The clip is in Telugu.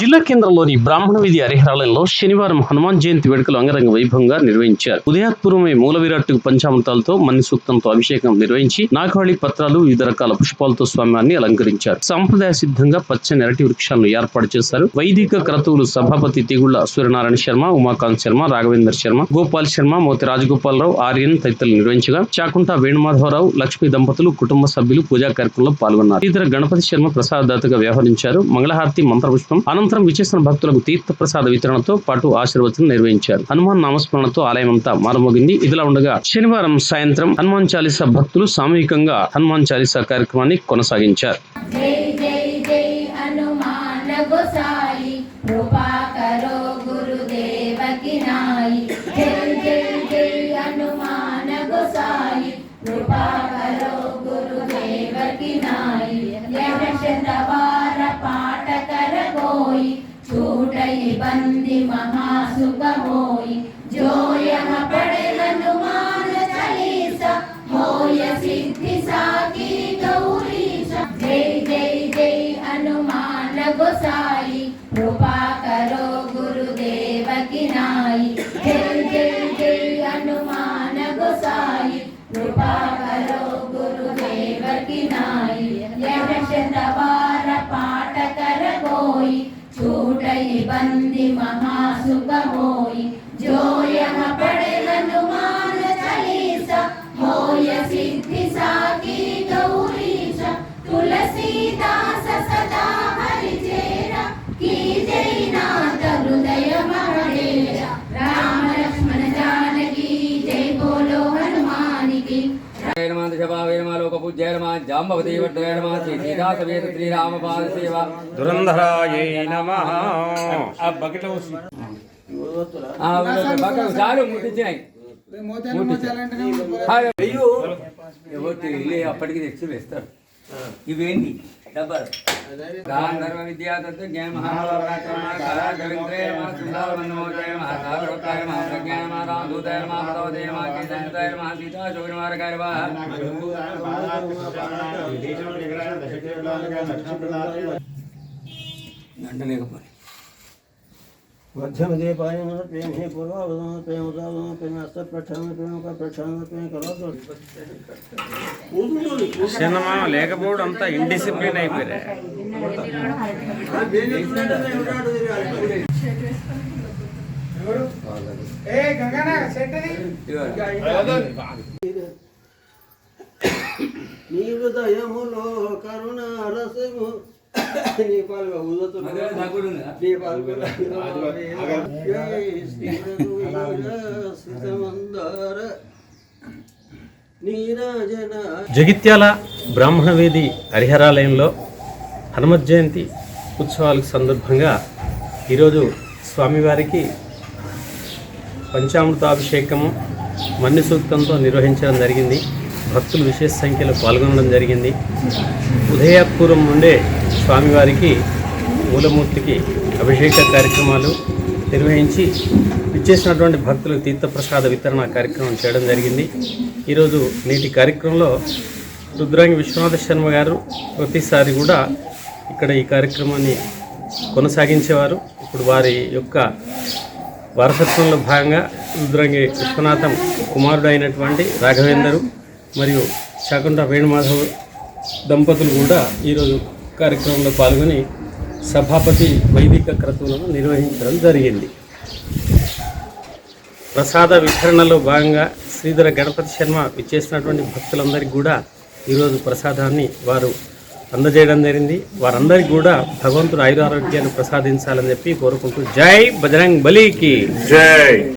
జిల్లా కేంద్రంలోని బ్రాహ్మణ వీధి హరిహరాలయంలో శనివారం హనుమాన్ జయంతి వేడుకలు అంగరంగ వైభవంగా నిర్వహించారు. ఉదయాత్పూర్వమే మూల విరాట్టుకు పంచామృతాలతో మన్ని సూక్తంతో అభిషేకం నిర్వహించి నాగావళి పత్రాలు వివిధ రకాల పుష్పాలతో స్వామివారిని అలంకరించారు. సంప్రదాయ సిద్ధంగా పచ్చని అరటి వృక్షాలను ఏర్పాటు చేశారు. వైదిక క్రతువులు సభాపతి తిగుళ్ళ సూర్యనారాయణ శర్మ ఉమాకాంత్ శర్మ రాఘవేందర్ శర్మ గోపాల్ శర్మ మోతి రాజగోపాలరావు ఆర్యన్ తదితరులు నిర్వహించగా చాకుంట వేణుమాధవరావు లక్ష్మీ దంపతులు కుటుంబ సభ్యులు పూజా కార్యక్రమంలో పాల్గొన్నారు. ఇతర గణపతి శర్మ ప్రసాదదాతగా వ్యవహరించారు. మంగళహారతి మంత్రపుష్పం అనంతరం విచేసిన భక్తులకు తీర్థప్రసాద వితరణతో పాటు ఆశీర్వచనం నిర్వహించారు. హనుమాన్ నామస్మరణతో ఆలయం అంతా మారుమోగింది. ఇదిలా ఉండగా శనివారం సాయంత్రం హనుమాన్ చాలీసా భక్తులు సామూహికంగా హనుమాన్ చాలీసా కార్యక్రమాన్ని కొనసాగించారు. बंदी महासुख होई जो यह पढ़े हनुमान चालीसा होय सिद्धि साकी गौरीशा जय जय जय हनुमान गोसाई कृपा करो गुरुदेव की नाई जय जय जय हनुमान गोसाई कृपा करो गुरुदेव की नाई यह शतवार पाठ कर कोई छूटई बंदी महासुख होई जो వేణమా జాంబవతి శ్రీ సీతా సమేత శ్రీరామ పాద సేవ దురంధరాయై నమః ఆ, చాలు ముట్టించినాయి అప్పటికి తెచ్చి వేస్తారు. ఇవేంటి? డబ్బాలు గాంధర్వ విద్యాతత్వ జ్ఞాన కళా కవింద్రే సుందరమన్నమోదయ నమ సాగరోత్తాయ నమ ప్రజ్ఞాన నమ రామదూతాయ నమ పదవతే నమ కీర్తనతాయ నమ సీతా చౌరిమారకాయ నమ గంటలేకపోయి मध्यम दे पाए मन प्रेम है पूर्वावधान प्रेम उदावधान प्रेम अस्त प्रक्षालन प्रेम का प्रक्षालन प्रेम करो तो సినిమా లేకపోవడం అంతా ఇండిసిప్లిన్ అయిపోయారు నీ హృదయములో కరుణ రసము. నీ జగిత్యాల బ్రాహ్మణ వీధి హరిహరాలయంలో హనుమత్ జయంతి ఉత్సవాలకు సందర్భంగా ఈరోజు స్వామివారికి పంచామృతాభిషేకము మన్ని సూక్తంతో నిర్వహించడం జరిగింది. భక్తులు విశేష సంఖ్యలో పాల్గొనడం జరిగింది. ఉదయపూర్వం నుండే స్వామివారికి మూలమూర్తికి అభిషేక కార్యక్రమాలు నిర్వహించి ఇచ్చేసినటువంటి భక్తులకు తీర్థప్రసాద వితరణ కార్యక్రమం చేయడం జరిగింది. ఈరోజు నేటి కార్యక్రమంలో రుద్రాంగి విశ్వనాథ శర్మ గారు ప్రతిసారి కూడా ఇక్కడ ఈ కార్యక్రమాన్ని కొనసాగించేవారు. ఇప్పుడు వారి యొక్క వారసత్వంలో భాగంగా రుద్రంగి విశ్వనాథం కుమారుడు అయినటువంటి రాఘవేందరు మరియు శాకుంట వేణుమాధవ్ దంపతులు కూడా ఈరోజు కార్యక్రమంలో పాల్గొని సభాపతి వైదిక క్రతువులను నిర్వహించడం జరిగింది. ప్రసాద వితరణలో భాగంగా శ్రీధర గణపతి శర్మ విచ్చేసినటువంటి భక్తులందరికీ కూడా ఈరోజు ప్రసాదాన్ని వారు అందజేయడం జరిగింది. వారందరికీ కూడా భగవంతుడు ఆయురారోగ్యాన్ని ప్రసాదించాలని చెప్పి కోరుకుంటూ జై బజరంగ్ బలికి. జై.